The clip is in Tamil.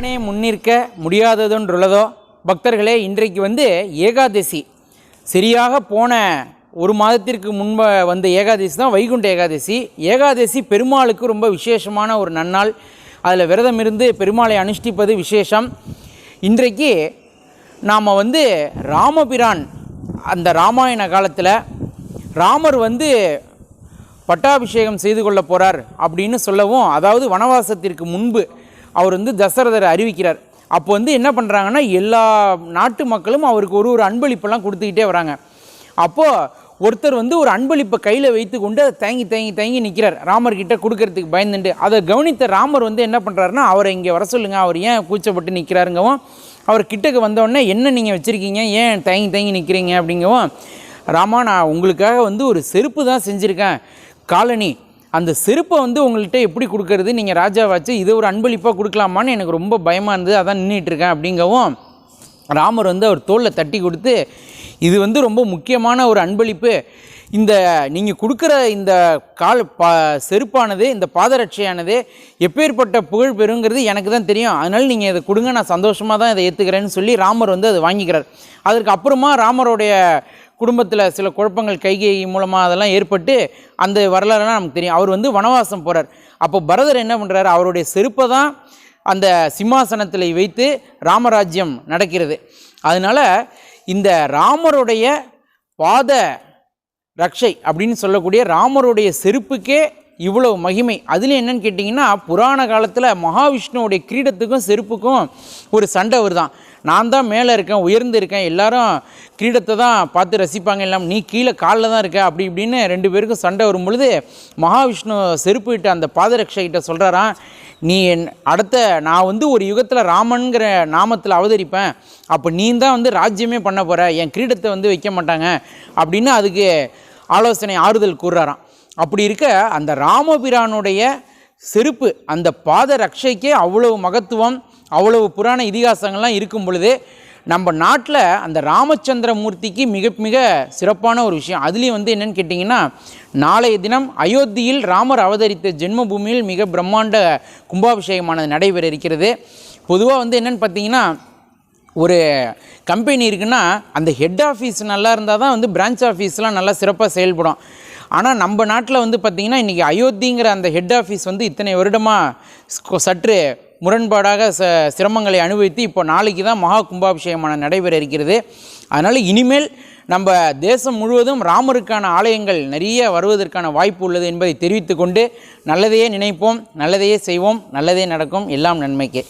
இறைவனே முன்னிற்க முடியாததொன்றுள்ளதோ? பக்தர்களே இன்றைக்கு வந்து ஏகாதசி. சரியாக போன ஒரு மாதத்திற்கு முன்ப வந்த ஏகாதசி தான் வைகுண்ட ஏகாதசி. ஏகாதசி பெருமாளுக்கு ரொம்ப விசேஷமான ஒரு நன்னாள். அதில் விரதம் இருந்து பெருமாளை அனுஷ்டிப்பது விசேஷம். இன்றைக்கு நாம் வந்து ராமபிரான் அந்த ராமாயண காலத்தில் ராமர் வந்து பட்டாபிஷேகம் செய்து கொள்ள போகிறார் அப்படின்னு சொல்லவும் அதாவது வனவாசத்திற்கு முன்பு அவர் வந்து தசரதர் அறிவிக்கிறார். அப்போ வந்து என்ன பண்ணுறாங்கன்னா எல்லா நாட்டு மக்களும் அவருக்கு ஒரு ஒரு அன்பளிப்பெல்லாம் கொடுத்துக்கிட்டே வராங்க. அப்போது ஒருத்தர் வந்து ஒரு அன்பளிப்பை கையில் வைத்து கொண்டு அதை தேங்கி தேங்கி தேங்கி நிற்கிறார் ராமர்கிட்ட கொடுக்கறதுக்கு பயந்துண்டு. அதை கவனித்த ராமர் வந்து என்ன பண்ணுறாருன்னா அவரை இங்கே வர சொல்லுங்கள் அவர் ஏன் கூச்சப்பட்டு நிற்கிறாருங்கவும் அவர் கிட்டக்கு வந்தோடனே என்ன நீங்கள் வச்சுருக்கீங்க? ஏன் தேங்கி தேங்கி நிற்கிறீங்க அப்படிங்கவும் ராமா நான் உங்களுக்காக வந்து ஒரு செருப்பு தான் செஞ்சுருக்கேன். காலனி அந்த செருப்பை வந்து உங்கள்கிட்ட எப்படி கொடுக்கறது? நீங்கள் ராஜாவாச்சு இதை ஒரு அன்பளிப்பாக கொடுக்கலாமான்னு எனக்கு ரொம்ப பயமாக இருந்தது. அதான் நின்றுட்டு இருக்கேன் அப்படிங்கவும் ராமர் வந்து அவர் தோளில் தட்டி கொடுத்து இது வந்து ரொம்ப முக்கியமான ஒரு அன்பளிப்பு. இந்த நீங்கள் கொடுக்குற இந்த கால் பா செருப்பானது இந்த பாதரட்சையானது எப்பேற்பட்ட புகழ் பெறுங்கிறது எனக்கு தான் தெரியும். அதனால் நீங்கள் இதை கொடுங்க நான் சந்தோஷமாக தான் இதை ஏற்றுக்கிறேன்னு சொல்லி ராமர் வந்து அதை வாங்கிக்கிறார். அதற்கு அப்புறமா ராமருடைய குடும்பத்தில் சில குழப்பங்கள் கைகை மூலமாக அதெல்லாம் ஏற்பட்டு அந்த வரலாறுலாம் நமக்கு தெரியும். அவர் வந்து வனவாசம் போகிறார் அப்போ பரதர் என்ன பண்ணுறாரு அவருடைய செருப்பை தான் அந்த சிம்மாசனத்தில் வைத்து ராமராஜ்யம் நடக்கிறது. அதனால் இந்த ராமருடைய பாத ரக்ஷை அப்படின்னு சொல்லக்கூடிய ராமருடைய செருப்புக்கே இவ்வளவு மகிமை. அதில் என்னன்னு கேட்டிங்கன்னா புராண காலத்தில் மகாவிஷ்ணுவோடைய கிரீடத்துக்கும் செருப்புக்கும் ஒரு சண்டை வருதான். நான் தான் மேலே இருக்கேன் உயர்ந்து இருக்கேன் எல்லாரும் கிரீடத்தை தான் பார்த்து ரசிப்பாங்க. எல்லாம் நீ கீழே காலில் தான் இருக்க அப்படி இப்படின்னு ரெண்டு பேருக்கும் சண்டை வரும் பொழுது மகாவிஷ்ணு செருப்பு கிட்ட அந்த பாதரக்ஷகிட்ட சொல்கிறாராம் நீ என் அடுத்த நான் வந்து ஒரு யுகத்தில் ராமனுங்கிற நாமத்தில் அவதரிப்பேன். அப்போ நீ தான் வந்து ராஜ்யமே பண்ண போகிற என் கிரீடத்தை வந்து வைக்க மாட்டாங்க. அப்படின்னு அதுக்கு ஆலோசனை ஆறுதல் கூறுறாராம். அப்படி இருக்க அந்த ராமபிரானுடைய செருப்பு அந்த பாத ரக்ஷைக்கே அவ்வளவு மகத்துவம் அவ்வளவு புராண இதிகாசங்கள்லாம் இருக்கும் பொழுது நம்ம நாட்டில் அந்த ராமச்சந்திர மூர்த்திக்கு மிக மிக சிறப்பான ஒரு விஷயம். அதுலேயும் வந்து என்னென்னு கேட்டிங்கன்னா நாளைய தினம் அயோத்தியில் ராமர் அவதரித்த ஜென்மபூமியில் மிக பிரம்மாண்ட கும்பாபிஷேகமானது நடைபெற இருக்கிறது. பொதுவாக வந்து என்னென்னு பார்த்தீங்கன்னா ஒரு கம்பெனி இருக்குன்னா அந்த ஹெட் ஆஃபீஸ் நல்லா இருந்தால் தான் வந்து பிரான்ச் ஆஃபீஸ்லாம் நல்லா சிறப்பாக செயல்படும். ஆனால் நம்ம நாட்டில் வந்து பார்த்திங்கன்னா இன்றைக்கி அயோத்திங்கிற அந்த ஹெட் ஆஃபீஸ் வந்து இத்தனை வருடமாக சற்று முரண்பாடாக ச சிரமங்களை அனுபவித்து இப்போ நாளைக்கு தான் மகா கும்பாபிஷேகமான நடைபெற இருக்கிறது. அதனால் இனிமேல் நம்ம தேசம் முழுவதும் ராமருக்கான ஆலயங்கள் நிறைய வருவதற்கான வாய்ப்பு உள்ளது என்பதை தெரிவித்துக்கொண்டு நல்லதையே நினைப்போம் நல்லதையே செய்வோம் நல்லதே நடக்கும். எல்லாம் நன்மைக்கே.